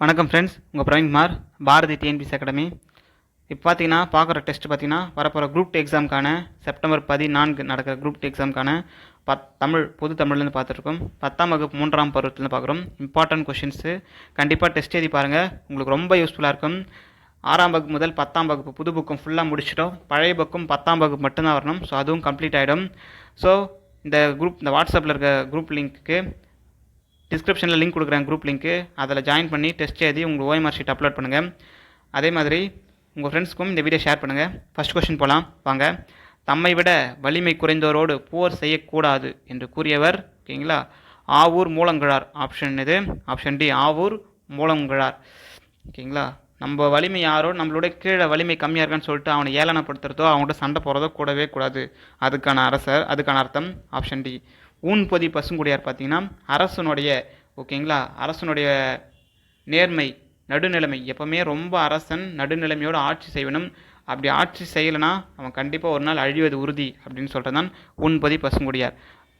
வணக்கம் ஃப்ரெண்ட்ஸ் உங்கள் Praveenkumar Bharathi TNPSC academy இப்போ பார்த்தீங்கன்னா பார்க்குற டெஸ்ட் பார்த்தீங்கன்னா வரப்போகிற குரூப் டூ எக்ஸாமுக்கான செப்டம்பர் பதினான்கு நடக்கிற குரூப் டூ எக்ஸாமுக்கான பத் தமிழ் பொது தமிழ்லேருந்து பார்த்துருக்கோம் பத்தாம் வகுப்பு மூன்றாம் பருவத்துலேருந்து பார்க்குறோம் இம்பார்ட்டன்ட் கொஷின்ஸு கண்டிப்பாக டெஸ்ட் எழுதி பாருங்கள் உங்களுக்கு ரொம்ப யூஸ்ஃபுல்லாக இருக்கும். ஆறாம் வகுப்பு முதல் பத்தாம் வகுப்பு புது புக்கும் ஃபுல்லாக முடிச்சிட்டோம். பழைய புக்கும் பத்தாம் வகுப்பு மட்டும்தான் வரணும். ஸோ அதுவும் கம்ப்ளீட் ஆகிடும் ஸோ இந்த குரூப் இந்த வாட்ஸ்அப்பில் இருக்க குரூப் லிங்க்கு டிஸ்கிரிப்ஷனில் லிங்க் கொடுக்குறேன் குரூப் லிங்க்கு அதில் ஜாயின் பண்ணி டெஸ்ட் எழுதி உங்கள் ஓஎம்ஆர் ஷீட் அப்லோட் பண்ணுங்கள் அதே மாதிரி உங்கள் ஃப்ரெண்ட்ஸ்க்கும் இந்த வீடியோ ஷேர் பண்ணுங்கள் ஃபஸ்ட் கொஷின் போகலாம் வாங்க. தம்மை விட வலிமை குறைந்தோரோடு போர் செய்யக்கூடாது என்று கூறியவர் ஓகேங்களா? ஆவூர் மூலங்கிழார் ஆப்ஷன் இது. ஆப்ஷன் டி ஆவூர் மூலங்கிழார் ஓகேங்களா? நம்ம வலிமை யாரோ நம்மளோட கீழே வலிமை கம்மியாக இருக்கான்னு சொல்லிட்டு அவனை ஏளனப்படுத்துறதோ அவங்கள்ட்ட சண்டை போகிறதோ கூடவே கூடாது. அதுக்கான அரசர் அதுக்கான அர்த்தம் ஆப்ஷன் டி ஊன்பொதி பசுங்குடியார் பார்த்தீங்கன்னா அரசனுடைய ஓகேங்களா அரசனுடைய நேர்மை நடுநிலைமை எப்பவுமே ரொம்ப அரசன் நடுநிலைமையோடு ஆட்சி செய்வனும். அப்படி ஆட்சி செய்யலைன்னா அவன் கண்டிப்பாக ஒரு நாள் அழிவது உறுதி அப்படின்னு சொல்கிறது தான் ஊன்பொதி பசுங்குடியார்.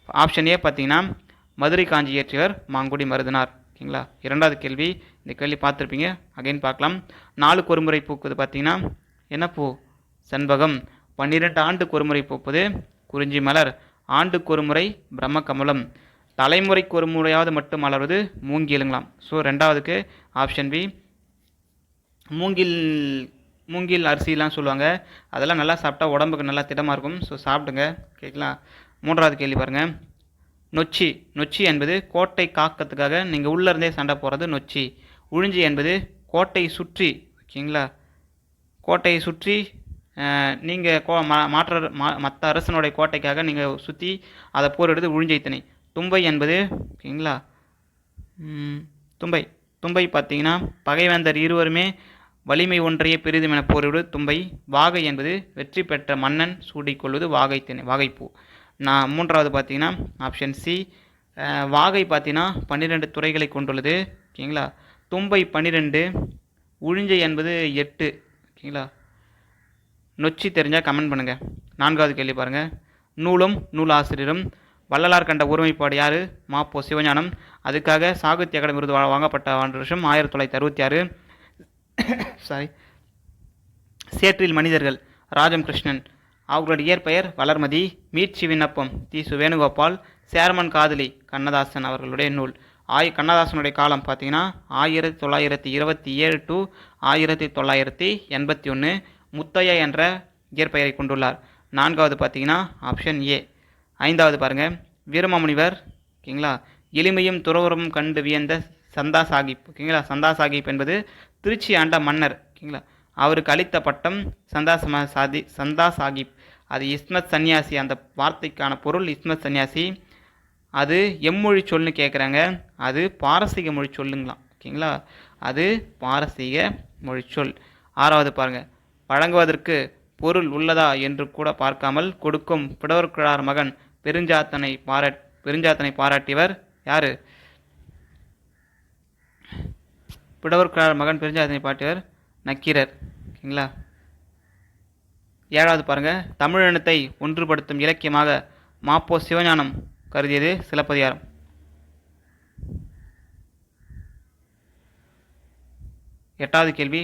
ஆப்ஷன் ஏ பார்த்தீங்கன்னா மதுரை காஞ்சி இயற்றியவர் மாங்குடி மருதனார். ஓகேங்களா? இரண்டாவது கேள்வி இந்த கேள்வி பார்த்துருப்பீங்க. அகைன் பார்க்கலாம். நாலுக்கு ஒரு முறை பூக்குது பார்த்தீங்கன்னா என்ன பூ? செண்பகம். பன்னிரெண்டு ஆண்டுக்கு ஒரு முறை பூப்பது குறிஞ்சி மலர். ஆண்டுக்கு ஒரு முறை பிரம்ம கமலம் தலைமுறைக்கு ஒரு முறையாவது மட்டும் மலர்வது மூங்கிலுங்களாம். ஸோ ரெண்டாவதுக்கு ஆப்ஷன் பி மூங்கில் மூங்கில் அரிசிலாம் சொல்லுவாங்க. அதெல்லாம் நல்லா சாப்பிட்டா உடம்புக்கு நல்லா திடமாக இருக்கும். ஸோ சாப்பிடுங்க. கேட்கலாம். மூன்றாவது கேள்வி பாருங்கள் நொச்சி. நொச்சி என்பது கோட்டை காக்கிறதுக்காக நீங்கள் உள்ளே இருந்தே சண்டை போகிறது நொச்சி. உழிஞ்சி என்பது கோட்டை சுற்றி ஓகேங்களா? கோட்டையை சுற்றி நீங்கள் கோ மா மாற்ற மா மற்ற அரசனுடைய கோட்டைக்காக நீங்கள் சுற்றி அதை போரிடுறது உழிஞ்சைத்தனை தும்பை என்பது ஓகேங்களா? தும்பை. தும்பை பார்த்தீங்கன்னா பகைவேந்தர் இருவருமே வலிமை ஒன்றையே பெரிதும் என போரிடு. தும்பை வாகை என்பது வெற்றி பெற்ற மன்னன் சூடிக்கொள்வது வாகை திணை வாகைப்பூ. நான் மூன்றாவது பார்த்தீங்கன்னா ஆப்ஷன் சி வாகை பார்த்தீங்கன்னா பன்னிரெண்டு துறைகளை கொண்டுள்ளது ஓகேங்களா? தும்பை பன்னிரெண்டு உழிஞ்சை என்பது எட்டு ஓகேங்களா? நொச்சி தெரிஞ்சால் கமெண்ட் பண்ணுங்கள் நான்காவது கேள்வி பாருங்கள் நூலும் நூலாசிரியரும் வள்ளலார் கண்ட ஒருமைப்பாடு யார்? மாப்போ சிவஞானம். அதுக்காக சாகித்ய அகாடமி விருது வாங்கப்பட்ட ஆண்டு வருஷம் ஆயிரத்தி தொள்ளாயிரத்தி அறுபத்தி ஆறு. சாரி சேற்றில் மனிதர்கள் ராஜம் கிருஷ்ணன். அவர்களுடைய இயற்பெயர் வளர்மதி மீட்சி விண்ணப்பம் தி. சு. வேணுகோபால் சேர்மன் காதலி கண்ணதாசன் அவர்களுடைய நூல். ஆய் கண்ணதாசனுடைய காலம் பார்த்தீங்கன்னா ஆயிரத்தி தொள்ளாயிரத்தி இருபத்தி ஏழு டு ஆயிரத்தி தொள்ளாயிரத்தி எண்பத்தி ஒன்று முத்தையா என்ற இயற்பெயரை கொண்டுள்ளார். நான்காவது பார்த்தீங்கன்னா ஆப்ஷன் ஏ ஐந்தாவது பாருங்கள் வீரமாமுனிவர் ஓகேங்களா? எளிமையும் துறவரமும் கண்டு வியந்த சந்தா சாஹிப் ஓகேங்களா? சந்தா சாஹிப் என்பது திருச்சி ஆண்ட மன்னர் ஓகேங்களா? அவருக்கு அளித்த பட்டம் சந்தா சாதி சந்தா சாஹிப் அது இஸ்மத் சன்னியாசி அந்த வார்த்தைக்கான பொருள் இஸ்மத் சன்னியாசி. அது எம்மொழி சொல்னு கேட்குறாங்க அது பாரசீக மொழி சொல்லுங்களாம் ஓகேங்களா? அது பாரசீக மொழி சொல். ஆறாவது பாருங்கள் வழங்குவதற்கு பொருள் உள்ளதா என்று கூட பார்க்காமல் கொடுக்கும் புடவர்குழார் மகன் பெருஞ்சாத்தனை பாராட் பெருஞ்சாத்தனை பாராட்டியவர் யாரு? புடவர்குழார் மகன் பெருஞ்சாத்தனை பாட்டியவர் நக்கீரர். ஓகேங்களா? ஏழாவது பாருங்க. தமிழினத்தை ஒன்றுபடுத்தும் இலக்கியமாக மாப்போ சிவஞானம் கருதியது சிலப்பதிகாரம். எட்டாவது கேள்வி.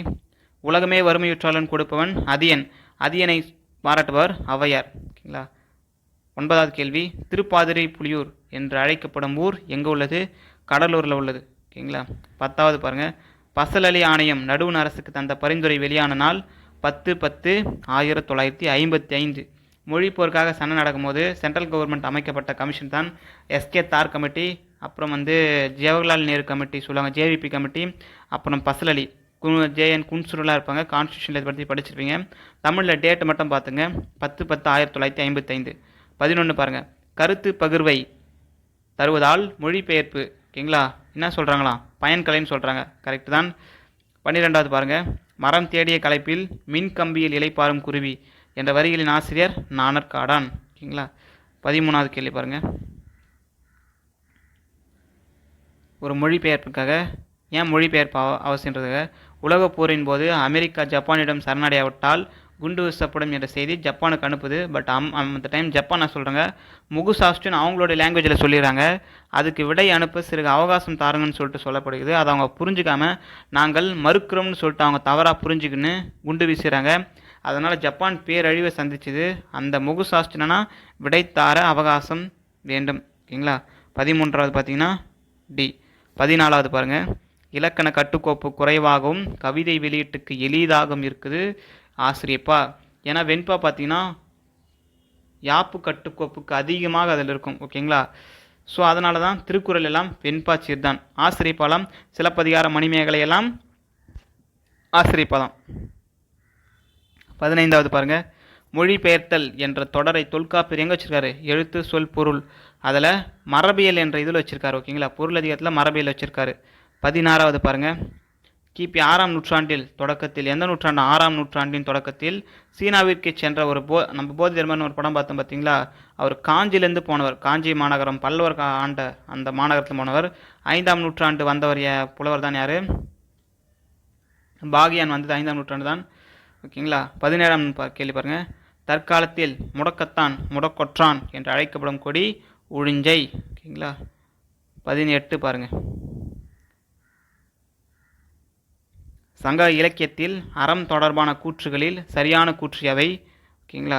உலகமே வறுமையுற்றாளன் கொடுப்பவன் அதியன். அதியனை பாராட்டுபவர் ஔவையார். ஓகேங்களா? ஒன்பதாவது கேள்வி. திருப்பாதிரை புலியூர் என்று அழைக்கப்படும் ஊர் எங்கே உள்ளது? கடலூரில் உள்ளது. ஓகேங்களா? பத்தாவது பாருங்கள் பசலலி ஆணையம் நடுவண் அரசுக்கு தந்த பரிந்துரை வெளியான நாள் பத்து பத்து ஆயிரத்தி தொள்ளாயிரத்தி ஐம்பத்தி ஐந்து மொழிப்போருக்காக சண்டை நடக்கும்போது சென்ட்ரல் கவர்மெண்ட் அமைக்கப்பட்ட கமிஷன் தான் எஸ்கே தார் கமிட்டி அப்புறம் வந்து ஜவஹர்லால் நேரு கமிட்டி சொல்லுவாங்க ஜேவிபி கமிட்டி அப்புறம் பசலலி. ஜேஎன் குன்சுருலாம் இருப்பாங்க. கான்ஸ்டியூஷனில் இதை பற்றி படிச்சிருப்பீங்க. தமிழில் டேட்டை மட்டும் பார்த்துங்க. பத்து பத்து ஆயிரத்தி தொள்ளாயிரத்தி ஐம்பத்தைந்து. பதினொன்று பாருங்கள் கருத்து பகிர்வை தருவதால் மொழிபெயர்ப்பு. ஓகேங்களா? என்ன சொல்கிறாங்களா பயன்கலைன்னு சொல்கிறாங்க கரெக்டு தான். பன்னிரெண்டாவது பாருங்கள் மரம் தேடிய கலைப்பில் மின் கம்பியில் இலைப்பாரும் குருவி என்ற வரிகளின் ஆசிரியர் நாணர் காடான். ஓகேங்களா? பதிமூணாவது கேள்வி பாருங்கள் ஒரு மொழிபெயர்ப்புக்காக ஏன் மொழிபெயர்ப்பு அவ அவசியன்றதுக்காக? உலகப் போரின் போது அமெரிக்கா ஜப்பானிடம் சரணடையாவிட்டால் குண்டு வீசப்படும் என்ற செய்தி ஜப்பானுக்கு அனுப்புது. பட் அம் அந்த டைம் ஜப்பான் நான் சொல்கிறாங்க முகுசாஸ்டின் அவங்களோட லாங்குவேஜில் சொல்லிடுறாங்க. அதுக்கு விடை அனுப்ப சிறுக அவகாசம் தாருங்கன்னு சொல்லிட்டு சொல்லப்படுகிறது. அதை அவங்க புரிஞ்சுக்காம நாங்கள் மறுக்கிறோம்னு சொல்லிட்டு அவங்க தவறாக புரிஞ்சுக்கின்னு குண்டு வீசுகிறாங்க அதனால் ஜப்பான் பேரழிவை சந்திச்சுது. அந்த முகுசாஸ்டினா விடைத்தார அவகாசம் வேண்டும். ஓகேங்களா? பதிமூன்றாவது பார்த்தீங்கன்னா டி பதினாலாவது பாருங்கள் இலக்கண கட்டுக்கோப்பு குறைவாகவும் கவிதை வெளியீட்டுக்கு எளிதாகவும் இருக்குது. ஆசிரியப்பா ஏன்னா வெண்பா பார்த்தீங்கன்னா யாப்பு கட்டுக்கோப்புக்கு அதிகமாக அதில் இருக்கும் ஓகேங்களா? ஸோ அதனால தான் திருக்குறள் எல்லாம் வெண்பா சீர்தான். ஆசிரியப்பாலாம் சிலப்பதிகார மணிமேகலை எல்லாம் ஆசிரியப்பா பதினைந்தாவது பாருங்கள் மொழிபெயர்த்தல் என்ற தொடரை தொல்காப்பியர் எங்கே வச்சிருக்காரு? எழுத்து சொல் பொருள். அதில் மரபியல் என்ற இதில் வச்சுருக்காரு ஓகேங்களா? பொருள் அதிகத்தில் மரபியல் வச்சுருக்காரு. பதினாறாவது பாருங்க. கிபி ஆறாம் நூற்றாண்டில் தொடக்கத்தில் எந்த நூற்றாண்டு? ஆறாம் நூற்றாண்டின் தொடக்கத்தில் சீனாவிற்கு சென்ற ஒரு போ நம்ம போதி தர்மன் ஒரு படம் பார்த்தோம் பார்த்தீங்களா? அவர் காஞ்சிலேருந்து போனவர் காஞ்சி மாநகரம் பல்லவர் கா- ஆண்ட அந்த மாநகரத்தில் போனவர். ஐந்தாம் நூற்றாண்டு வந்தவர் புலவர் தான் யார்? பாகியான் வந்தது ஐந்தாம் நூற்றாண்டு தான். ஓகேங்களா? பதினேழாம் பா- கேள்வி பாருங்கள் தற்காலத்தில் முடக்கத்தான் முடக்கொற்றான் என்று அழைக்கப்படும் கொடி உழிஞ்சை ஓகேங்களா? பதினெட்டு பாருங்கள் சங்க இலக்கியத்தில் அறம் தொடர்பான கூற்றுகளில் சரியான கூற்று எவை? ஓகேங்களா?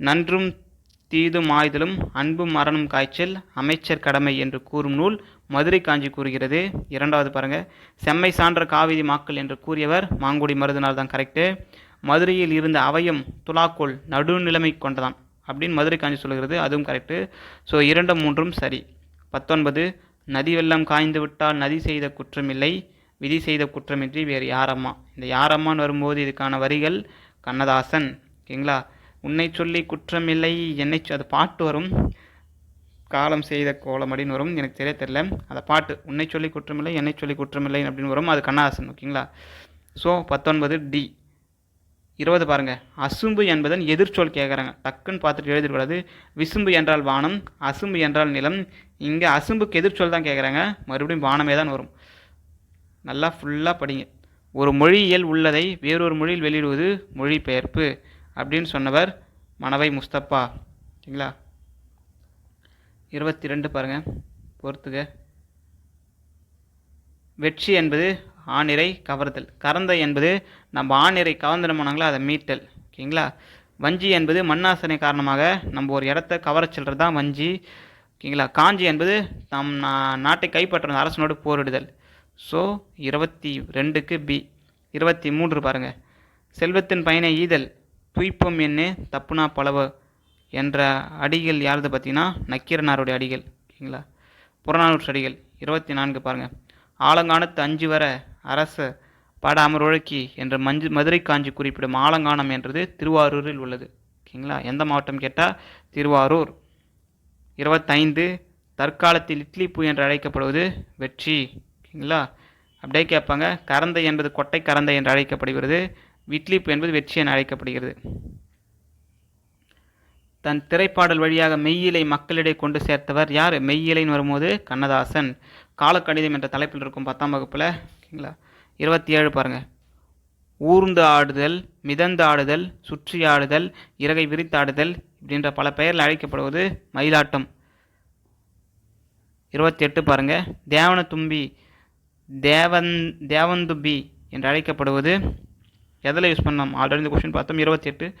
நன்றும் தீதும் ஆய்தலும் அன்பும் மரணம் காய்ச்சல் அமைச்சர் கடமை என்று கூறும் நூல் மதுரை காஞ்சி கூறுகிறது. இரண்டாவது பாருங்க. செம்மை சான்ற காவிரி மாக்கள் என்று கூறியவர் மாங்குடி மருதனார் தான் கரெக்டு மதுரையில் இருந்த அவையும் துலாக்கோள் நடுநிலைமை கொண்டதான் அப்படின்னு மதுரை காஞ்சி சொல்கிறது அதுவும் கரெக்டு ஸோ இரண்டும் மூன்றும் சரி. பத்தொன்பது நதி வெள்ளம் காய்ந்து விட்டால் நதி செய்த குற்றமில்லை விதி செய்த குற்றமின்றி வேறு யாரம்மா? இந்த யாரம்மான்னு வரும்போது இதுக்கான வரிகள் கண்ணதாசன் ஓகேங்களா? உன்னை சொல்லி குற்றமில்லை என்னை சொ- அது பாட்டு வரும். காலம் செய்த கோலம் அப்படின்னு வரும். எனக்கு தெரிய தெரியல. அந்த பாட்டு உன்னை சொல்லி குற்றமில்லை என்னை சொல்லி குற்றமில்லை அப்படின்னு வரும். அது கண்ணதாசன் ஓகேங்களா? ஸோ பத்தொன்பது டி. இருபது பாருங்கள் அசும்பு என்பதன் எதிர்ச்சொல் கேட்குறாங்க டக்குன்னு பார்த்துட்டு எழுதிக்கூடாது விசும்பு என்றால் வானம் அசும்பு என்றால் நிலம். இங்கே அசும்புக்கு எதிர்ச்சொல் தான் கேட்குறாங்க மறுபடியும் வானமே தான் வரும். நல்லா ஃபுல்லாக படிங்க. ஒரு மொழியியல் உள்ளதை வேறொரு மொழியில் வெளியிடுவது மொழிபெயர்ப்பு அப்படின்னு சொன்னவர் மணவை முஸ்தப்பா சரிங்களா? இருபத்தி ரெண்டு பாருங்கள் பொறுத்துக. வெற்றி என்பது ஆணிரை கவர்தல். கறந்தை என்பது நம்ம ஆணிரை கவர்ந்துடமானாங்களோ அதை மீட்டல். ஓகேங்களா? வஞ்சி என்பது மண்ணாசனை காரணமாக நம்ம ஒரு இடத்த கவர செல்றது தான் வஞ்சி. ஓகேங்களா? காஞ்சி என்பது நம் நா- நாட்டை கைப்பற்ற அரசனோடு போரிடுதல். ஸோ இருபத்தி ரெண்டுக்கு பி இருபத்தி மூன்று பாருங்கள் செல்வத்தின் பயனை ஈதல் துய்ப்பம் என்ன தப்புனா பலவ என்ற அடிகள் யாரது பார்த்தீங்கன்னா நக்கீரனாருடைய அடிகள் ஓகேங்களா? புறநானூற்று அடிகள் இருபத்தி நான்கு பாருங்கள் ஆலங்கானத்து அஞ்சு வர அரச பட அமர்வழக்கி என்ற மஞ்சு மதுரை காஞ்சி குறிப்பிடும் ஆலங்கானம் என்றது திருவாரூரில் உள்ளது ஓகேங்களா? எந்த மாவட்டம் கேட்டால் திருவாரூர். இருபத்தைந்து தற்காலத்தில் இட்லி பூ என்று அழைக்கப்படுவது வெற்றி. ஓகேங்களா அப்படியே கேட்பாங்க. கரந்தை என்பது கொட்டை கரந்தை என்று அழைக்கப்படுகிறது. விட்லிப்பு என்பது வெற்றி என அழைக்கப்படுகிறது. தன் திரைப்பாடல் வழியாக மெய்யிலை மக்களிடையே கொண்டு சேர்த்தவர் யார்? மெய்யிலைன்னு வரும்போது கண்ணதாசன். காலக்கணிதம் என்ற தலைப்பில் இருக்கும் பத்தாம் வகுப்பில் ஓகேங்களா இருபத்தி ஏழு பாருங்கள் ஊர்ந்து ஆடுதல் மிதந்து ஆடுதல் சுற்றி ஆடுதல் இறகை விரித்தாடுதல் இப்படின்ற பல பெயரில் அழைக்கப்படுவது மயிலாட்டம். இருபத்தி எட்டு பாருங்கள் தேவன தும்பி தேவன் தேவந்தும்பி என்று அழைக்கப்படுவது. எதில் யூஸ் பண்ணோம் ஆல்ரெடி இந்த கொஸ்டின் பார்த்தோம். இருபத்தி எட்டு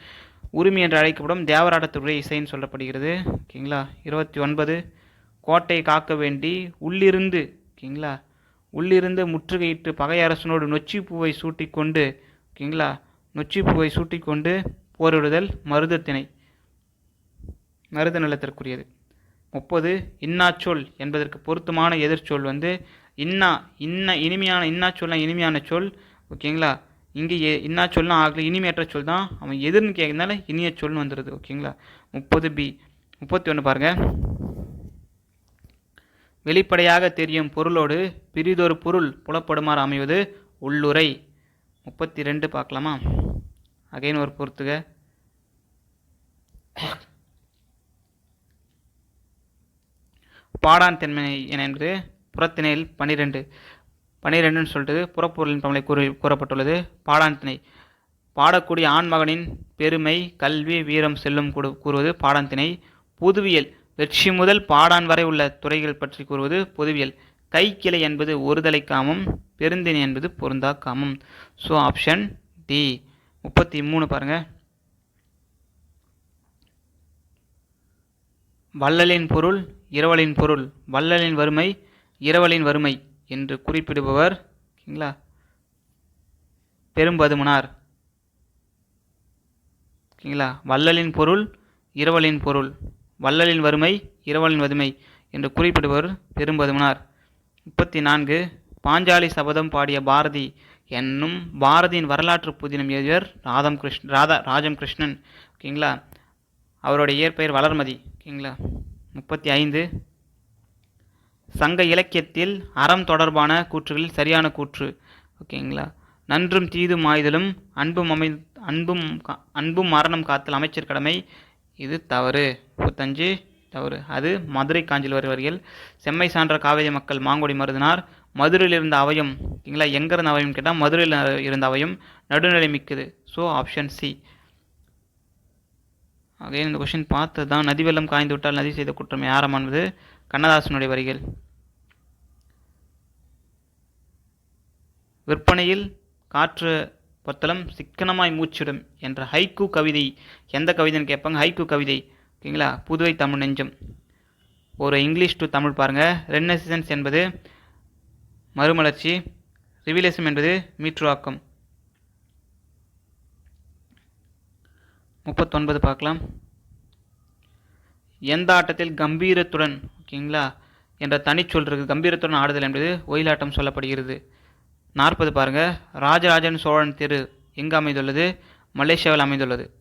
உரிமை என்று அழைக்கப்படும் தேவராட்டத்துடைய இசைன்னு சொல்லப்படுகிறது. ஓகேங்களா? இருபத்தி ஒன்பது கோட்டையை காக்க வேண்டி உள்ளிருந்து ஓகேங்களா? உள்ளிருந்து முற்றுகையிட்டு பகை அரசனோடு நொச்சி பூவை சூட்டிக்கொண்டு ஓகேங்களா? நொச்சி பூவை சூட்டிக்கொண்டு போரிடுதல் மருதத்திணை மருத நிலத்திற்குரியது. முப்பது. இன்னாச்சொல் என்பதற்கு பொருத்தமான எதிர்ச்சொல் வந்து இன்னா இன்ன இனிமையான இன்னா சொல்லாம் இனிமையான சொல். ஓகேங்களா? இங்கே எ இன்னா சொல்னா ஆகல இனிமையற்ற சொல் தான். அவன் எதிர்னு கேட்கறதுனால இனிய சொல்னு வந்துடுது ஓகேங்களா? முப்பது பி. முப்பத்தி ஒன்று பாருங்கள் வெளிப்படையாக தெரியும் பொருளோடு பிரிதொரு பொருள் புலப்படுமாறு அமைவது உள்ளுரை முப்பத்தி ரெண்டு பார்க்கலாமா? அகைன் ஒரு பொறுத்துக. பாடான் தன்மை என என்பது புறத்திணையில் பன்னிரெண்டு பன்னிரெண்டுன்னு சொல்லிட்டு புறப்பொருளின் பமலை கூறி கூறப்பட்டுள்ளது. பாடான் திணை பாடக்கூடிய ஆண்மகனின் பெருமை கல்வி வீரம் செல்லும் கூடு- கூறுவது பாடாந்திணை புதுவியல். வெற்றி முதல் பாடான் வரை உள்ள துறைகள் பற்றி கூறுவது பொதுவியல். கைக்கிளை என்பது ஒருதலை காமம் பெருந்திணை என்பது பொருந்தா காமம். So option D. முப்பத்தி மூணு பாருங்கள் வள்ளலின் பொருள் இரவலின் பொருள். வள்ளலின் வறுமை இரவலின் வறுமை என்று குறிப்பிடுபவர் ஓகேங்களா பெரும்பதுமனார் ஓகேங்களா வள்ளலின் பொருள் இரவலின் பொருள். வள்ளலின் வறுமை இரவலின் வறுமை என்று குறிப்பிடுபவர் பெரும்பதுமனார் முப்பத்தி நான்கு பாஞ்சாலி சபதம் பாடிய பாரதி என்னும் பாரதியின் வரலாற்று புதினம் எழுதியவர் ராதம் கிருஷ்ண ராதா ராஜம் கிருஷ்ணன் ஓகேங்களா அவருடைய இயற்பெயர் வளர்மதி. ஓகேங்களா முப்பத்தி ஐந்து சங்க இலக்கியத்தில் அறம் தொடர்பான கூற்றுகளில் சரியான கூற்று. ஓகேங்களா? நன்றும் தீதும் ஆய்தலும் அன்பும் அமை அன்பும் கா- அன்பும் மரணம் காத்தல் அமைச்சர் கடமை. இது தவறு. முப்பத்தஞ்சு தவறு. அது மதுரை காஞ்சில் வருவர்கள் செம்மை சான்ற காவேரி மக்கள் மாங்குடி மருதினார். மதுரையில் இருந்த அவயம் ஓகேங்களா? எங்க இருந்த அவயம் கேட்டால் மதுரையில் இருந்த அவயம் நடுநிலை மிக்கது. ஸோ ஆப்ஷன் சி அகைன் இந்த கொஷின் பார்த்து தான் நதி வெள்ளம் காய்ந்து விட்டால் நதி செய்த குற்றம் யாரம் என்பது கண்ணதாசனுடைய வரிகள். விற்பனையில் காற்று பொத்தளம் சிக்கனமாய் மூச்சிடும் என்ற ஹைக்கு கவிதை. எந்த கவிதைன்னு கேட்பாங்க? ஹைக்கு கவிதை. ஓகேங்களா? புதுவை தமிழ் நெஞ்சம். ஒரு இங்கிலீஷ் டு தமிழ் பாருங்க. ரெனசிசன்ஸ் என்பது மறுமலர்ச்சி ரிவிலேசம் என்பது மீற்றுவாக்கம் முப்பத்தொன்பது பார்க்கலாம். எந்த ஆட்டத்தில் கம்பீரத்துடன் ஓகேங்களா? என்ற தனிச்சொல் இருக்கு கம்பீரத்துடன் ஆடுதல் என்பது ஒயிலாட்டம் சொல்லப்படுகிறது. நாற்பது பாருங்கள் ராஜராஜன் சோழன் தெரு எங்கு அமைந்துள்ளது? மலேசியாவில் அமைந்துள்ளது.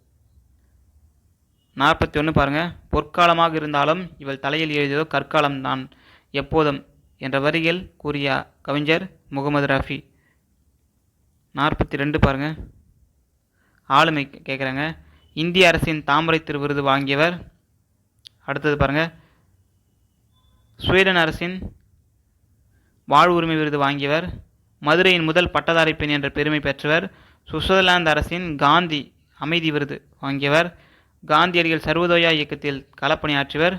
நாற்பத்தி ஒன்று பாருங்கள் பொற்காலமாக இருந்தாலும் இவள் தலையில் எழுதியதோ கற்காலம் தான். எப்போதும் என்ற வரிகள் கூறிய கவிஞர் முகமது ரஃபி. நாற்பத்தி ரெண்டு பாருங்க. ஆளுமை கேட்குறாங்க இந்திய அரசின் தாமரை திரு விருது வாங்கியவர். அடுத்தது பாருங்கள் ஸ்வீடன் அரசின் வாழ்வுரிமை விருது வாங்கியவர் மதுரையின் முதல் பட்டதாரி பெண் என்ற பெருமை பெற்றவர் சுவிட்சர்லாந்து அரசின் காந்தி அமைதி விருது வாங்கியவர் காந்தியடிகள் சர்வோதயா இயக்கத்தில் களப்பணியாற்றியவர்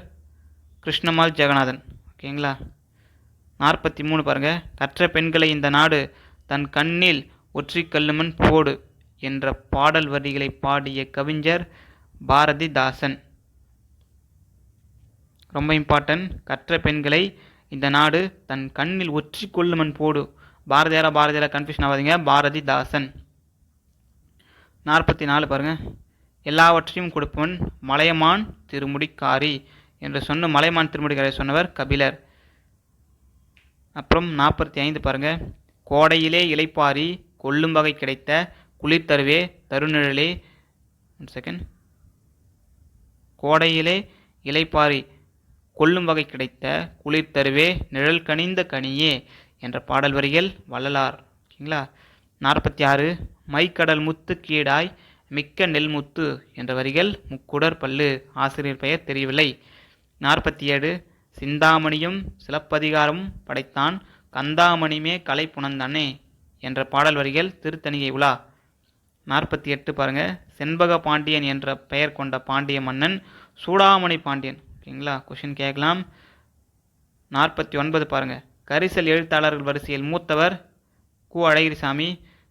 கிருஷ்ணமால் ஜெகநாதன். ஓகேங்களா நாற்பத்தி மூணு பாருங்கள் கற்ற பெண்களை இந்த நாடு தன் கண்ணில் ஒற்றி கல்லுமன் போடு என்ற பாடல் வரிகளை பாடிய கவிஞர் பாரதிதாசன். ரொம்ப இம்பார்ட்டன்ட் கற்ற பெண்களை இந்த நாடு தன் கண்ணில் ஒற்றி கொள்ளுமன் போடு. பாரதியாரா பாரதியாரா கன்ஃபியூஷன் ஆகாதீங்க. பாரதிதாசன். நாற்பத்தி நாலு பாருங்கள் எல்லாவற்றையும் கொடுப்பவன் மலையமான் திருமுடிக்காரி என்று சொன்ன மலையமான் திருமுடிக்காரி சொன்னவர் கபிலர். அப்புறம் நாற்பத்தி ஐந்து பாருங்கள் கோடையிலே இலைப்பாரி கொல்லும் வகை கிடைத்த குளிர் தருவே தருநிழலே. ஒன் செகண்ட் கோடையிலே இலைப்பாரி கொல்லும் வகை கிடைத்த குளிர் தருவே நிழல் கனிந்த கனியே என்ற பாடல் வரிகள் வள்ளலார். ஓகேங்களா? நாற்பத்தி ஆறு மைக்கடல் முத்து கீடாய் மிக்க நெல் முத்து என்ற வரிகள் முக்குடர் பல்லு ஆசிரியர் பெயர் தெரியவில்லை. நாற்பத்தி ஏழு சிந்தாமணியும் சிலப்பதிகாரம் படைத்தான் கந்தாமணிமே கலை புணந்தானே என்ற பாடல் வரிகள் திருத்தணிகை உலா. நாற்பத்தி எட்டு பாருங்க செண்பக பாண்டியன் என்ற பெயர் கொண்ட பாண்டிய மன்னன் சூடாமணி பாண்டியன். ஓகேங்களா கொஷின் கேட்கலாம். நாற்பத்தி ஒன்பது பாருங்கள் கரிசல் எழுத்தாளர்கள் வரிசையில் மூத்தவர் கு. அழகிரிசாமி.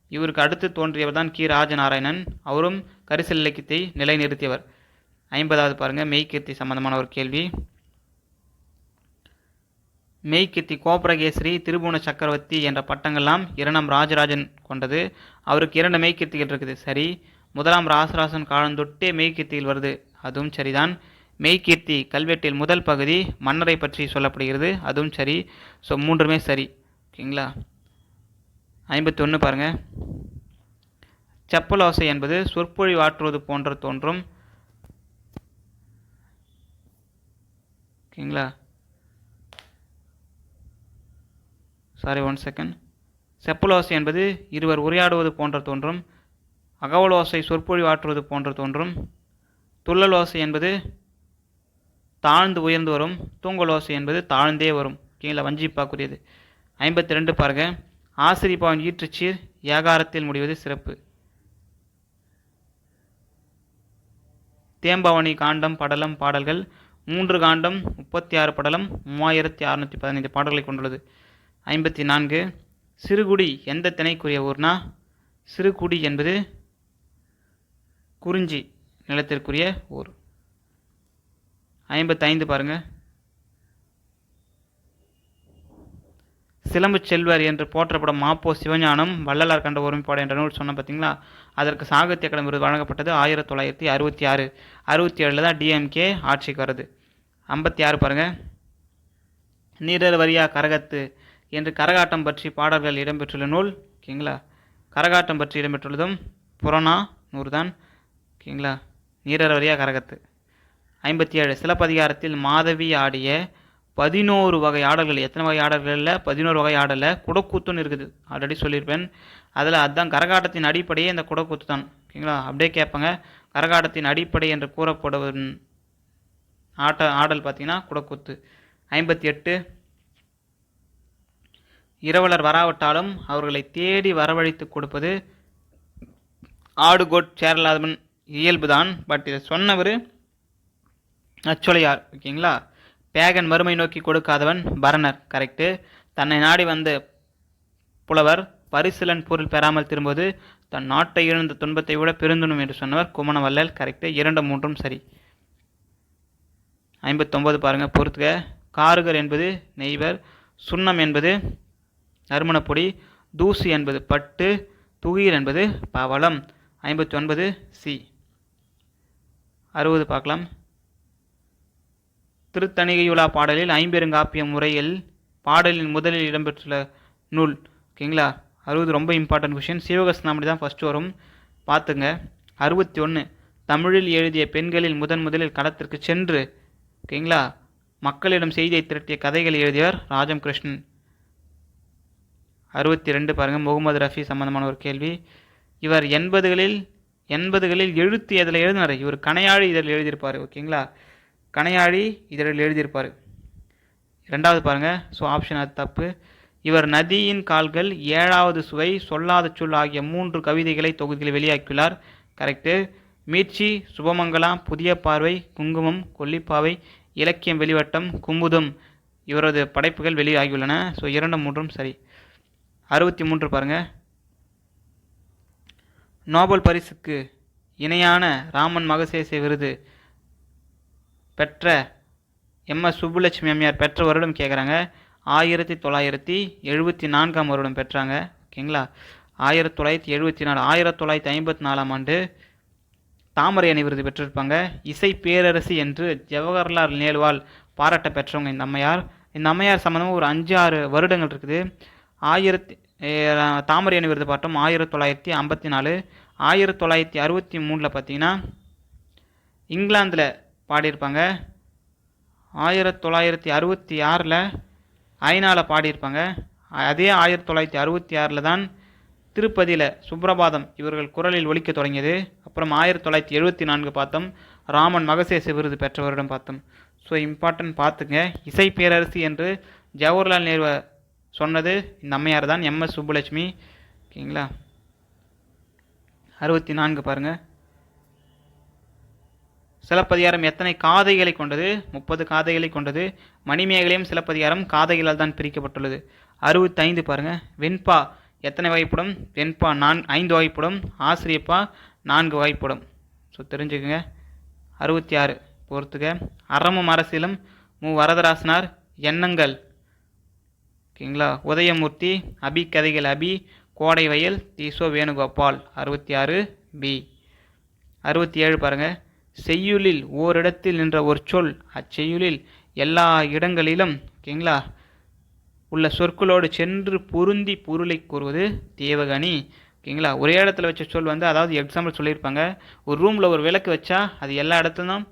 இவருக்கு அடுத்து தோன்றியவர் தான் கி. ராஜநாராயணன். அவரும் கரிசல் இலக்கியத்தை நிலைநிறுத்தியவர். ஐம்பதாவது பாருங்கள் மெய்கீர்த்தி சம்பந்தமான ஒரு கேள்வி. மெய்கீர்த்தி கோபுரகேசரி திருபுவன சக்கரவர்த்தி என்ற பட்டங்கள்லாம் இரண்டாம் ராஜராஜன் கொண்டது. அவருக்கு இரண்டு மெய்கீர்த்திகள் இருக்குது. சரி. முதலாம் ராசராசன் காலந்தொட்டே மெய்கீர்த்தியில் வருது. அதுவும் சரிதான். மெய்கீர்த்தி கல்வெட்டில் முதல் பகுதி மன்னரை பற்றி சொல்லப்படுகிறது. அதுவும் சரி. ஸோ மூன்றுமே சரி. ஓகேங்களா? ஐம்பத்தொன்று பாருங்கள் செப்பலோசை என்பது சொற்பொழிவாற்றுவது போன்ற தோன்றும். ஓகேங்களா? சாரி ஒன் செகண்ட் செப்பலோசை என்பது இருவர் உரையாடுவது போன்ற தோன்றும். அகவலோசை சொற்பொழிவாற்றுவது போன்ற தோன்றும். துள்ளலோசை என்பது தாழ்ந்து உயர்ந்து வரும். தூங்கலோசை என்பது தாழ்ந்தே வரும். ஓகேங்களா வஞ்சிப்பாக்குரியது. ஐம்பத்தி ரெண்டு பாருங்க. ஆசிரிப்பாவின் ஈற்றுச்சீர் ஏகாரத்தில் முடிவது சிறப்பு. தேம்பவனி காண்டம் படலம் பாடல்கள். மூன்று காண்டம் முப்பத்தி ஆறு படலம் மூவாயிரத்தி அறுநூற்றி பதினைந்து பாடல்களை கொண்டுள்ளது. ஐம்பத்தி நான்கு சிறுகுடி எந்த திணைக்குரிய ஊர்னா? சிறுகுடி என்பது குறிஞ்சி நிலத்திற்குரிய ஊர். ஐம்பத்தைந்து பாருங்க. சிலம்பு செல்வர் என்று போற்றப்படும் மாப்போ சிவஞானம் வள்ளலார் கண்ட ஒருமைப்பாடு என்ற நூல் சொன்ன பார்த்தீங்களா அதற்கு சாகித்ய அகாடமி விருது வழங்கப்பட்டது ஆயிரத்தி தொள்ளாயிரத்தி அறுபத்தி ஆறு. அறுபத்தி ஏழில் தான் டிஎம்கே ஆட்சிக்கு வருது ஐம்பத்தி ஆறு பாருங்க. நீரர் வரியா கரகத்து என்று கரகாட்டம் பற்றி பாடல்கள் இடம்பெற்றுள்ள நூல் ஓகேங்களா? கரகாட்டம் பற்றி இடம்பெற்றுள்ளதும் புறநா நூறு தான் ஓகேங்களா? நீரர் வரியா கரகத்து ஐம்பத்தி ஏழு சிலப்பதிகாரத்தில் மாதவி ஆடிய பதினோரு வகை ஆடல்கள் எத்தனை வகை ஆடல்களில்? பதினோரு வகை ஆடலில் குடக்கூத்துன்னு இருக்குது. ஆல்ரெடி சொல்லியிருப்பேன். அதில் அதுதான் கரகாட்டத்தின் அடிப்படையே இந்த குடக்கூத்து தான். ஓகேங்களா? அப்படியே கேட்பாங்க. கரகாட்டத்தின் அடிப்படை என்று கூறப்படும் ஆட்ட ஆடல் பார்த்தீங்கன்னா குடக்கூத்து. ஐம்பத்தி எட்டு இரவலர் வராவிட்டாலும் அவர்களை தேடி வரவழைத்து கொடுப்பது ஆடுகோட் சேரலாதவன் இயல்புதான். பட் இதை சொன்னவர் அச்சொலையார் ஓகேங்களா? பேகன் மறுமை நோக்கி கொடுக்காதவன் பரணர் கரெக்டு தன்னை நாடி வந்த புலவர் பரிசிலன் பொருள் பெறாமல் திரும்புவது தன் நாட்டை இழந்த துன்பத்தை விட பெருந்துணும் என்று சொன்னவர் குமணவல்லல் கரெக்டு இரண்டு மூன்றும் சரி. ஐம்பத்தொம்பது பாருங்கள் பொறுத்துக. காருகர் என்பது நெய்வர் சுண்ணம் என்பது நறுமணப்பொடி தூசு என்பது பட்டு துகிர் என்பது பவளம். ஐம்பத்தி ஒன்பது சி. அறுபது பார்க்கலாம். திருத்தணிகையுலா பாடலில் ஐம்பெருங்காப்பிய முறையில் பாடலின் முதலில் இடம்பெற்றுள்ள நூல் ஓகேங்களா? அறுபது ரொம்ப இம்பார்ட்டன்ட் கொஷின் சிவகஸ்தாமணி தான் ஃபஸ்ட் வரும். பார்த்துங்க. அறுபத்தி ஒன்று தமிழில் எழுதிய பெண்களில் முதன் முதலில் களத்திற்கு சென்று ஓகேங்களா? மக்களிடம் செய்தியை திரட்டிய கதைகள் எழுதியவர் ராஜம் கிருஷ்ணன் அறுபத்தி ரெண்டு பாருங்கள் முகமது ரஃபி சம்பந்தமான ஒரு கேள்வி. இவர் எண்பதுகளில் எண்பதுகளில் எழுத்து இதில் எழுதினார்? இவர் கணையாழி இதில் எழுதியிருப்பார் ஓகேங்களா? கணையாழி இதழில் எழுதியிருப்பார். ரெண்டாவது பாருங்கள் ஸோ ஆப்ஷன் அது தப்பு. இவர் நதியின் கால்கள் ஏழாவது சுவை சொல்லாத சொல் ஆகிய மூன்று கவிதைகளை தொகுதியில் வெளியாக்கியுள்ளார். கரெக்டு மீட்சி சுபமங்களா புதிய பார்வை குங்குமம் கொல்லிப்பாவை இலக்கியம் வெளிவட்டம் குமுதம் இவரது படைப்புகள் வெளியாகியுள்ளன. ஸோ இரண்டும் மூன்றும் சரி. அறுபத்தி மூன்று பாருங்கள் நோபல் பரிசுக்கு இணையான ராமன் மகசேசே விருது. பெற்ற எம்எஸ் சுப்புலட்சுமி அம்மையார் பெற்ற வருடம் கேட்குறாங்க ஆயிரத்தி தொள்ளாயிரத்தி எழுபத்தி நான்காம் வருடம் பெற்றாங்க. ஓகேங்களா? ஆயிரத்தி தொள்ளாயிரத்தி எழுபத்தி நாலு ஆயிரத்தி தொள்ளாயிரத்தி ஐம்பத்தி நாலாம் ஆண்டு தாமரை அணி விருது பெற்றிருப்பாங்க. இசை பேரரசி என்று ஜவஹர்லால் நேருவால் பாராட்ட பெற்றவங்க இந்த அம்மையார். இந்த அம்மையார் சம்மந்தமாக ஒரு அஞ்சு ஆறு வருடங்கள் இருக்குது. ஆயிரத்தி தாமரை அணி விருது பார்த்தோம் ஆயிரத்தி தொள்ளாயிரத்தி ஐம்பத்தி நாலு. ஆயிரத்தி தொள்ளாயிரத்தி அறுபத்தி மூணில் பார்த்தீங்கன்னா இங்கிலாந்தில் பாடியிருப்பாங்க. ஆயிரத்தி தொள்ளாயிரத்தி அறுபத்தி ஆறில் ஐநாவில் பாடியிருப்பாங்க. அதே ஆயிரத்தி தொள்ளாயிரத்தி அறுபத்தி ஆறில் தான் திருப்பதியில் சுப்ரபாதம் இவர்கள் குரலில் ஒலிக்க தொடங்கியது. அப்புறம் ஆயிரத்தி தொள்ளாயிரத்தி எழுபத்தி நான்கு பார்த்தோம். ராமன் மகசேச விருது பெற்றவரிடம் பார்த்தோம். ஸோ இம்பார்ட்டன்ட் பார்த்துங்க. இசை பேரரசி என்று ஜவஹர்லால் நேரு சொன்னது இந்த அம்மையார் தான். எம்எஸ் சுப்புலட்சுமி. ஓகேங்களா? அறுபத்தி நான்கு பாருங்கள் சிலப்பதிகாரம் எத்தனை காதைகளை கொண்டது? முப்பது காதைகளை கொண்டது. மணிமேகலையும் சிலப்பதிகாரம் காதைகளால் தான் பிரிக்கப்பட்டுள்ளது. அறுபத்தைந்து பாருங்கள் வெண்பா எத்தனை வகைப்படும்? வெண்பா நான் ஐந்து வகைப்படும். ஆசிரியப்பா நான்கு வகைப்படும். ஸோ தெரிஞ்சுக்கங்க. அறுபத்தி ஆறு பொறுத்துக்க அறமும் அரசியலும். மு. வரதராசனார் எண்ணங்கள். ஓகேங்களா? உதயமூர்த்தி அபி கதைகள் அபி கோடை வயல் தீசோ வேணுகோபால். அறுபத்தி ஆறு பி. அறுபத்தி ஏழு பாருங்கள் செய்யுளில் ஓரிடத்தில் நின்ற ஒரு சொல் அச்செய்யுளில் எல்லா இடங்களிலும் ஓகேங்களா? உள்ள சொற்களோடு சென்று பொருந்தி பொருளை கூறுவது தேவகணி ஓகேங்களா? ஒரே இடத்துல வச்ச சொல் வந்து அதாவது எக்ஸாம்பிள் சொல்லியிருப்பாங்க. ஒரு ரூமில் ஒரு விளக்கு வச்சா அது எல்லா இடத்துலும்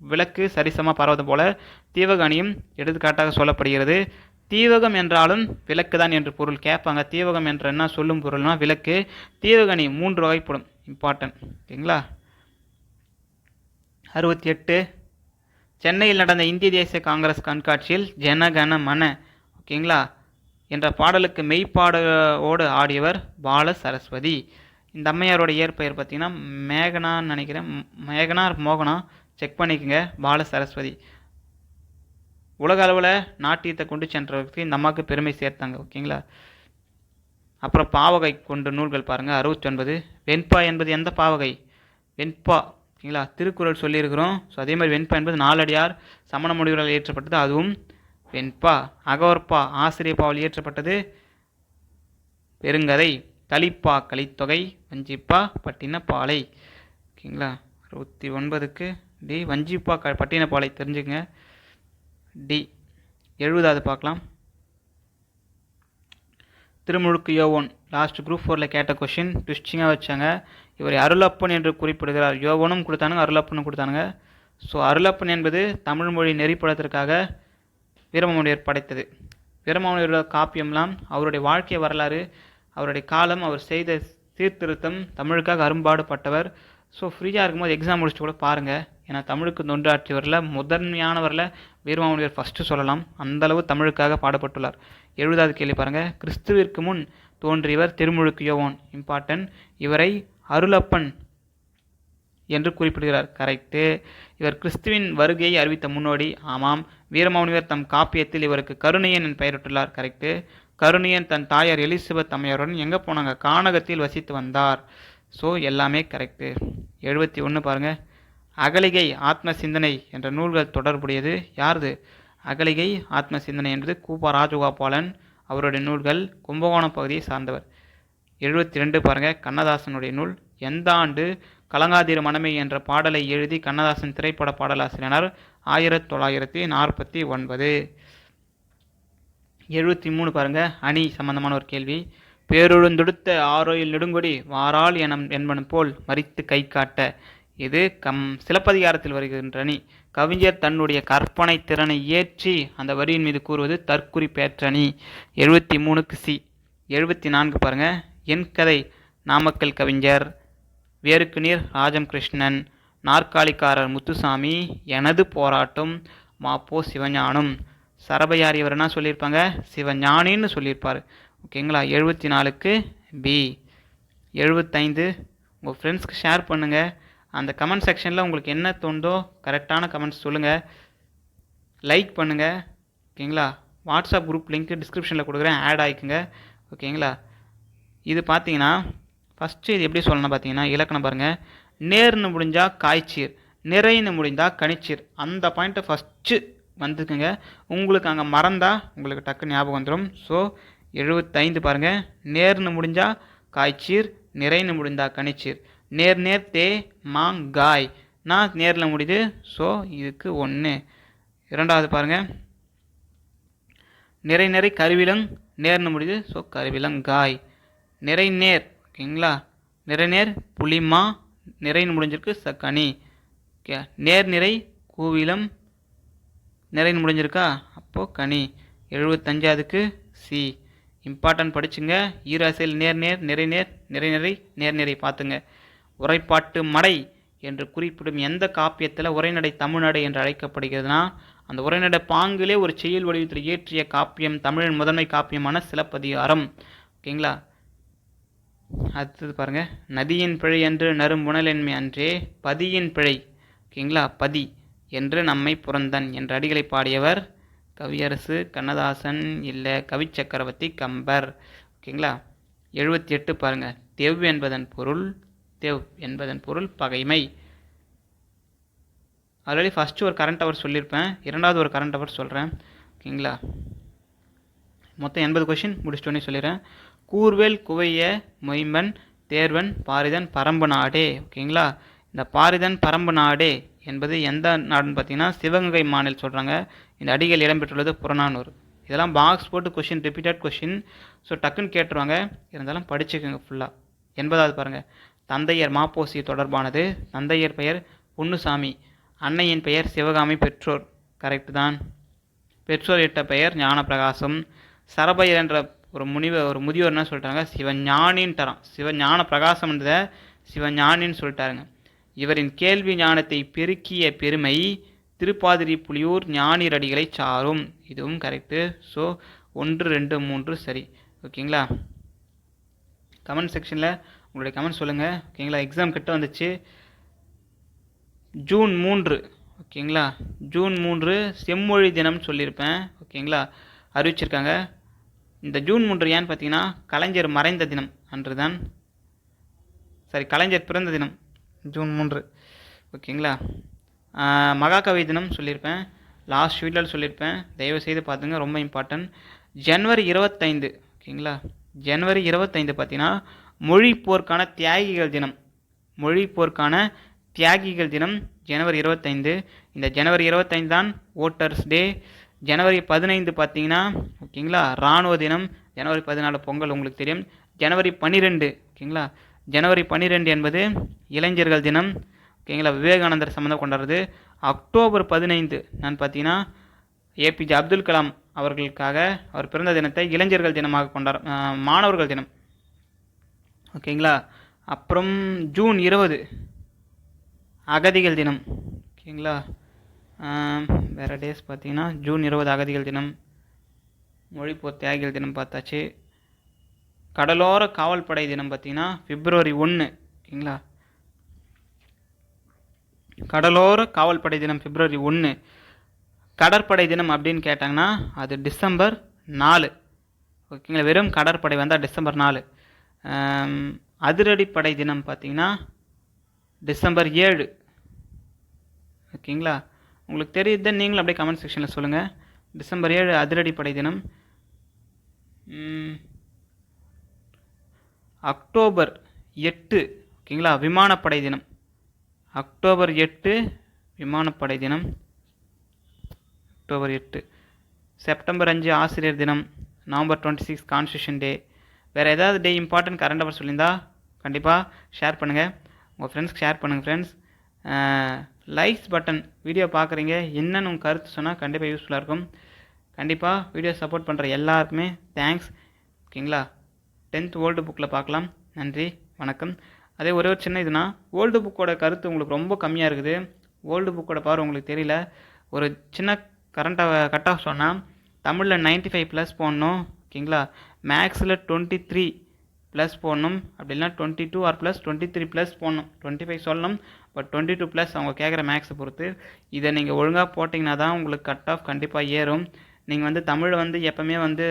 விளக்கு சரிசமாக பரவது போல தீவகணியும் எடுத்துக்காட்டாக சொல்லப்படுகிறது. தீவகம் என்றாலும் விளக்கு தான் என்று பொருள் கேட்பாங்க. தீவகம் என்ற என்ன சொல்லும் பொருள்னா விளக்கு. தீவகணி மூன்று வகைப்படும் இம்பார்ட்டன்ட் ஓகேங்களா? அறுபத்தி எட்டு. சென்னையில் நடந்த இந்திய தேசிய காங்கிரஸ் கண்காட்சியில் ஜனகன மன ஓகேங்களா? என்ற பாடலுக்கு மெய்ப்பாடோடு ஆடியவர் பால சரஸ்வதி. இந்த அம்மையாரோட இயற்பெயர் பார்த்தீங்கன்னா மேகனான்னு நினைக்கிறேன். மேகனார் மேகனா? மோகனா செக் பண்ணிக்கோங்க பால சரஸ்வதி. உலக அளவில் நாட்டியத்தை கொண்டு சென்றவருக்கு இந்த அம்மாவுக்கு பெருமை சேர்த்தாங்க ஓகேங்களா? அப்புறம் பாவகை கொண்ட நூல்கள் பாருங்கள் அறுபத்தொன்பது. வெண்பா என்பது எந்த பாவகை? வெண்பா. ஓகேங்களா? திருக்குறள் சொல்லியிருக்கிறோம். ஸோ அதே மாதிரி வெண்பா என்பது நாலடியார் சமண முடிவுகளால் இயற்றப்பட்டது. அதுவும் வெண்பா அகவற்பா ஆசிரியப்பாவில் இயற்றப்பட்டது. பெருங்கதை தளிப்பா கலித்தொகை வஞ்சிப்பா பட்டினப்பாலை. ஓகேங்களா? அறுபத்தி ஒன்பதுக்கு டி வஞ்சிப்பா க பட்டினப்பாலை தெரிஞ்சுங்க டி எழுபதாவது பார்க்கலாம். திருமுழுக்கு யோவோன் லாஸ்ட் குரூப் ஃபோரில் கேட்ட கொஷின் ட்விஸ்டிங்காக வச்சாங்க. இவரை அருளப்பன் என்று குறிப்பிடுகிறார். யோவனும் கொடுத்தானுங்க அருளப்பனும் கொடுத்தானுங்க. ஸோ அருளப்பன் என்பது தமிழ் மொழி நெறிப்படத்திற்காக வீரமாமுனிவர் படைத்தது. வீரமாமுனிவரோட காப்பியம்லாம் அவருடைய வாழ்க்கை வரலாறு அவருடைய காலம் அவர் செய்த சீர்திருத்தம் தமிழுக்காக அரும்பாடுபட்டவர். ஸோ ஃப்ரீயாக இருக்கும்போது எக்ஸாம் முடிச்சுட்டு கூட பாருங்கள் ஏன்னா தமிழுக்கு தொண்டாற்றியவரில் முதன்மையானவரில் வீரமாமுனிவர் ஃபஸ்ட்டு சொல்லலாம். அந்தளவு தமிழுக்காக பாடுபட்டுள்ளார். எழுபதாவது கேள்வி பாருங்கள் கிறிஸ்துவிற்கு முன் தோன்றியவர் திருமுழுக்கு யோவான். இம்பார்ட்டன்ட் இவரை அருளப்பன் என்று குறிப்பிடுகிறார். கரெக்டு இவர் கிறிஸ்துவின் வருகையை அறிவித்த முன்னோடி. ஆமாம். வீரமௌனிவர் தம் காப்பியத்தில் இவருக்கு கருணையன் என் பெயரிட்டுள்ளார். கரெக்டு கருணையன் தன் தாயார் எலிசபெத் அம்மையாருடன் எங்கே போனாங்க? கானகத்தில் வசித்து வந்தார். ஸோ எல்லாமே கரெக்டு எழுபத்தி ஒன்று பாருங்கள் அகலிகை ஆத்ம சிந்தனை என்ற நூல்கள் தொடர்புடையது. யாரது? அகலிகை ஆத்ம சிந்தனை என்பது கூப்பா ராஜகோபாலன் அவருடைய நூல்கள் கும்பகோணம் பகுதியை சார்ந்தவர். எழுபத்தி ரெண்டு பாருங்கள் கண்ணதாசனுடைய நூல் எந்த ஆண்டு கலங்காதீர மனமே என்ற பாடலை எழுதி கண்ணதாசன் திரைப்பட பாடலாசிரியர் ஆயிரத்தி தொள்ளாயிரத்தி நாற்பத்தி ஒன்பது. எழுபத்தி மூணு பாருங்கள் அணி சம்பந்தமான ஒரு கேள்வி. பேருழுந்தொடுத்த ஆரோயில் நெடுங்கொடி வாரால் எனம் என்பன போல் மறித்து கை காட்ட. இது கம் சிலப்பதிகாரத்தில் வருகின்ற அணி. கவிஞர் தன்னுடைய கற்பனை திறனை ஏற்றி அந்த வரியின் மீது கூறுவது தற்குறி பேற்றணி எழுபத்தி மூணுக்கு சி. எழுபத்தி நான்கு பாருங்கள் என் கதை நாமக்கல் கவிஞர். வேருக்கு நீர் ராஜம் கிருஷ்ணன் நாற்காலிக்காரர் முத்துசாமி எனது போராட்டம் மாப்போ சிவஞானம். சரபையார் இவர் என்ன சொல்லியிருப்பாங்க சிவஞானின்னு சொல்லியிருப்பார். ஓகேங்களா? எழுபத்தி நாலுக்கு பி எழுபத்தைந்து உங்கள் ஃப்ரெண்ட்ஸ்க்கு ஷேர் பண்ணுங்கள் அந்த கமெண்ட் செக்ஷனில் உங்களுக்கு என்ன தோண்டோ கரெக்டான கமெண்ட்ஸ் சொல்லுங்கள் லைக் பண்ணுங்கள் ஓகேங்களா? வாட்ஸ்அப் குரூப் லிங்க் டிஸ்கிரிப்ஷனில் கொடுக்குறேன். ஆட் ஆகிக்குங்க ஓகேங்களா? இது பார்த்தீங்கன்னா ஃபஸ்ட்டு இது எப்படி சொல்லணும் பார்த்தீங்கன்னா இலக்கணம் பாருங்கள் நேர்னு முடிஞ்சால் காய்ச்சீர் நிறைன்னு முடிந்தால் கணிச்சீர் அந்த பாயிண்ட்டை ஃபஸ்ட்டு வந்துக்குங்க. உங்களுக்கு அங்கே மறந்தால் உங்களுக்கு டக்கு ஞாபகம் வந்துடும் ஸோ எழுபத்தைந்து பாருங்கள் நேர்னு முடிஞ்சால் காய்ச்சீர் நிறைன்னு முடிந்தால் கணிச்சீர் நேர் நேர் தே மாங்காய். நான் நேரில் முடியுது. ஸோ இதுக்கு ஒன்று இரண்டாவது பாருங்கள் நிறை நிறை கருவிலங் நேர்னு முடியுது. ஸோ கருவிலங்காய். நிறைநேர் ஓகேங்களா? நிறைநேர் புளிமா நிறைன்னு முடிஞ்சிருக்கு சக்கனி. ஓகே நேர் நிறை கூவிலம் நிறைன்னு முடிஞ்சிருக்கா? அப்போது கனி. எழுபத்தஞ்சாவதுக்கு சி. இம்பார்ட்டன்ட் படிச்சுங்க. ஈராசையில் நேர் நேர் நிறை நேர் நிறை நிறை நேர் நிறை பார்த்துங்க. உரைப்பாட்டு மடை என்று குறிப்பிடும் எந்த காப்பியத்தில் உரைநடை தமிழ்நடை என்று அழைக்கப்படுகிறதுனா அந்த உரைநடை பாங்கிலே ஒரு செயல் வடிவத்தில் இயற்றிய காப்பியம் தமிழின் முதன்மை காப்பியமான சிலப்பதிகாரம். ஓகேங்களா? அடுத்தது பாருங்கள் நதியின் பிழை என்று நறும்புணலென்மை அன்றே பதியின் பிழை. ஓகேங்களா? பதி என்று நம்மை புறந்தன் என்ற அடிகளை பாடியவர் கவியரசு கண்ணதாசன் இல்லை கவி சக்கரவர்த்தி கம்பர். ஓகேங்களா? எழுபத்தி எட்டு பாருங்கள் தெவ் என்பதன் பொருள் தெவ் என்பதன் பொருள் பகைமை. ஆல்ரெடி ஃபஸ்ட்டு ஒரு கரண்ட் அவர் சொல்லியிருப்பேன் இரண்டாவது ஒரு கரண்ட் அவர் சொல்கிறேன் ஓகேங்களா? மொத்தம் எண்பது கொஷின் முடிச்சிட்டோன்னே சொல்லிடுறேன். கூர்வேல் குவைய மொய்மன் தேர்வன் பாரிதன் பரம்பு நாடே. ஓகேங்களா? இந்த பாரிதன் பரம்பு நாடே என்பது எந்த நாடுன்னு பார்த்தீங்கன்னா சிவகங்கை மாநிலம் சொல்கிறாங்க இந்த அடிகள் இடம்பெற்றுள்ளது புறநானூறு. இதெல்லாம் பாக்ஸ் போட்டு கொஷின் ரிப்பீட்டட் கொஷின் ஸோ டக்குன்னு கேட்டுருவாங்க. இருந்தாலும் படிச்சுக்கோங்க ஃபுல்லாக எண்பதாவது பாருங்கள் தந்தையர் மாப்போசி தொடர்பானது. தந்தையர் பெயர் பொன்னுசாமி அன்னையின் பெயர் சிவகாமி பெற்றோர். கரெக்டு தான். பெற்றோர் இட்ட பெயர் ஞானப்பிரகாசம். சரபையர் என்ற ஒரு முனிவர் ஒரு முதியோர் என்ன சொல்லிட்டாங்க? சிவஞானின்னு தரான் சிவஞான பிரகாசம்ன்றத சிவஞானின்னு சொல்லிட்டாருங்க. இவரின் கேள்வி ஞானத்தை பெருக்கிய பெருமை திருப்பாதிரி புலியூர் ஞானிரடிகளை சாரும். இதுவும் கரெக்டு ஸோ ஒன்று ரெண்டு மூன்று சரி. ஓகேங்களா? கமெண்ட் செக்ஷனில் உங்களுடைய கமெண்ட் சொல்லுங்கள் ஓகேங்களா? எக்ஸாம் கிட்ட வந்துச்சு. ஜூன் மூன்று. ஓகேங்களா? ஜூன் மூன்று செம்மொழி தினம்னு சொல்லியிருப்பேன். ஓகேங்களா? அறிவிச்சிருக்காங்க. இந்த ஜூன் மூன்று ஏன்னு பார்த்தீங்கன்னா கலைஞர் மறைந்த தினம் அன்று தான் சாரி கலைஞர் பிறந்த தினம் ஜூன் மூன்று. ஓகேங்களா? மகாகவி தினம் சொல்லியிருப்பேன். லாஸ்ட் வீடியோவில் சொல்லியிருப்பேன். தயவு செய்து பார்த்துங்க ரொம்ப இம்பார்ட்டன்ட் ஜனவரி இருபத்தைந்து ஓகேங்களா? ஜனவரி இருபத்தைந்து பார்த்தீங்கன்னா மொழி போர்க்கான தியாகிகள் தினம். மொழி போர்க்கான தியாகிகள் தினம் ஜனவரி இருபத்தைந்து. இந்த ஜனவரி இருபத்தைந்து தான் ஓட்டர்ஸ் டே. ஜனவரி பதினைந்து பார்த்தீங்கன்னா ஓகேங்களா? இராணுவ தினம். ஜனவரி பதினாலு பொங்கல் உங்களுக்கு தெரியும். ஜனவரி பன்னிரெண்டு ஓகேங்களா? ஜனவரி பன்னிரெண்டு என்பது இளைஞர்கள் தினம். ஓகேங்களா? விவேகானந்தர் சம்மந்தம் கொண்டாடுறது. அக்டோபர் பதினைந்து நான் பார்த்தீங்கன்னா ஏபிஜே அப்துல் கலாம் அவர்களுக்காக அவர் பிறந்த தினத்தை இளைஞர்கள் தினமாக கொண்டாட மாணவர்கள் தினம். ஓகேங்களா? அப்புறம் ஜூன் இருபது அகதிகள் தினம். ஓகேங்களா? வேற டேஸ் பார்த்தீங்கன்னா ஜூன் இருபது அகதிகள் தினம் மொழிப்போர் தியாகிகள் தினம் பார்த்தாச்சு. கடலோர காவல்படை தினம் பார்த்தீங்கன்னா பிப்ரவரி ஒன்று ஓகேங்களா? கடலோர காவல்படை தினம் பிப்ரவரி ஒன்று கடற்படை தினம் அப்படின்னு கேட்டாங்கன்னா அது டிசம்பர் நாலு. ஓகேங்களா? வெறும் கடற்படை வந்தால் டிசம்பர் நாலு. அதிரடிப்படை தினம் பார்த்தீங்கன்னா டிசம்பர் ஏழு. ஓகேங்களா? உங்களுக்கு தெரியுது நீங்களும் அப்படியே கமெண்ட் செக்ஷனில் சொல்லுங்கள் டிசம்பர் ஏழு அதிரடி படை தினம். அக்டோபர் எட்டு ஓகேங்களா? விமானப்படை தினம். அக்டோபர் எட்டு விமானப்படை தினம். அக்டோபர் எட்டு. செப்டம்பர் அஞ்சு ஆசிரியர் தினம். November twenty six constitution day வேறு ஏதாவது டே இம்பார்ட்டன்ட் கரண்ட் அவர் சொல்லியிருந்தா கண்டிப்பாக ஷேர் பண்ணுங்கள் உங்கள் ஃப்ரெண்ட்ஸ்க்கு ஷேர் பண்ணுங்கள் ஃப்ரெண்ட்ஸ் லைக்ஸ் பட்டன் வீடியோ பார்க்குறீங்க. என்னென்னு உங்கள் கருத்து சொன்னால் கண்டிப்பாக யூஸ்ஃபுல்லாக இருக்கும். கண்டிப்பாக வீடியோ சப்போர்ட் பண்ணுற எல்லாருக்குமே தேங்க்ஸ் ஓகேங்களா? டென்த் ஓல்டு புக்கில் பார்க்கலாம். நன்றி. வணக்கம். அதே ஒரே ஒரு சின்ன இதுனா ஓல்டு புக்கோட கருத்து உங்களுக்கு ரொம்ப கம்மியாக இருக்குது. ஓல்டு புக்கோட பார் உங்களுக்கு தெரியல. ஒரு சின்ன கரண்ட்டாக கட் ஆஃப் சொன்னால் தமிழில் 95 ஃபைவ் ப்ளஸ் போடணும். ஓகேங்களா? மேக்ஸில் டுவெண்ட்டி த்ரீ ப்ளஸ் போடணும். அப்படின்னா twenty two or plus twenty three plus போடணும். டுவெண்ட்டி ஃபைவ் சொல்லணும். பட் டுவெண்ட்டி டூ ப்ளஸ் அவங்க கேட்குற மேக்ஸை பொறுத்து இதை நீங்கள் ஒழுங்காக போட்டிங்கன்னா தான் உங்களுக்கு கட் ஆஃப் கண்டிப்பாக ஏறும். நீங்கள் வந்து தமிழ் வந்து எப்போவுமே வந்து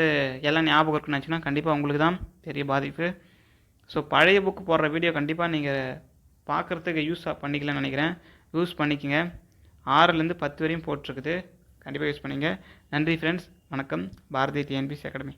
எல்லாம் ஞாபகம் இருக்குன்னு கண்டிப்பாக உங்களுக்கு தான் பெரிய பாதிப்பு. ஸோ பழைய புக்கு போடுற வீடியோ கண்டிப்பாக நீங்கள் பார்க்குறதுக்கு யூஸ் பண்ணிக்கலாம்னு நினைக்கிறேன். யூஸ் பண்ணிக்கோங்க. ஆறுலேருந்து பத்து வரையும் போட்டிருக்குது. கண்டிப்பாக யூஸ் பண்ணிங்க நன்றி ஃப்ரெண்ட்ஸ் வணக்கம். Bharathi TNPSC academy